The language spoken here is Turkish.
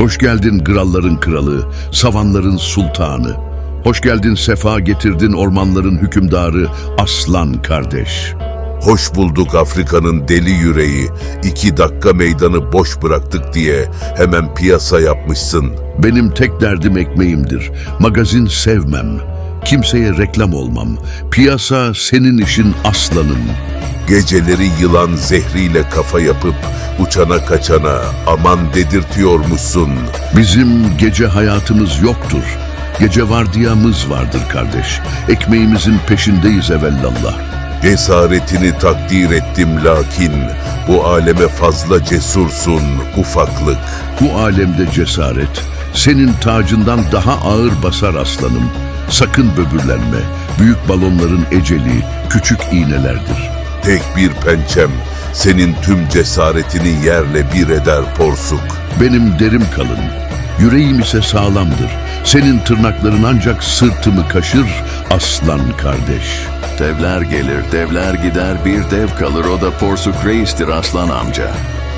Hoş geldin kralların kralı, savanların sultanı. Hoş geldin sefa getirdin ormanların hükümdarı, aslan kardeş. Hoş bulduk Afrika'nın deli yüreği. İki dakika meydanı boş bıraktık diye hemen piyasa yapmışsın. Benim tek derdim ekmeğimdir. Magazin sevmem. Kimseye reklam olmam. Piyasa senin işin aslanım. Geceleri yılan zehriyle kafa yapıp uçana kaçana aman dedirtiyormuşsun. Bizim gece hayatımız yoktur. Gece vardiyamız vardır kardeş. Ekmeğimizin peşindeyiz evellallah. Cesaretini takdir ettim lakin bu aleme fazla cesursun ufaklık. Bu alemde cesaret senin tacından daha ağır basar aslanım. Sakın böbürlenme. Büyük balonların eceli küçük iğnelerdir. Tek bir pençem senin tüm cesaretini yerle bir eder porsuk. Benim derim kalın. Yüreğim ise sağlamdır. Senin tırnakların ancak sırtımı kaşır aslan kardeş. Devler gelir, devler gider, bir dev kalır, o da Porsuk Reis'tir aslan amca.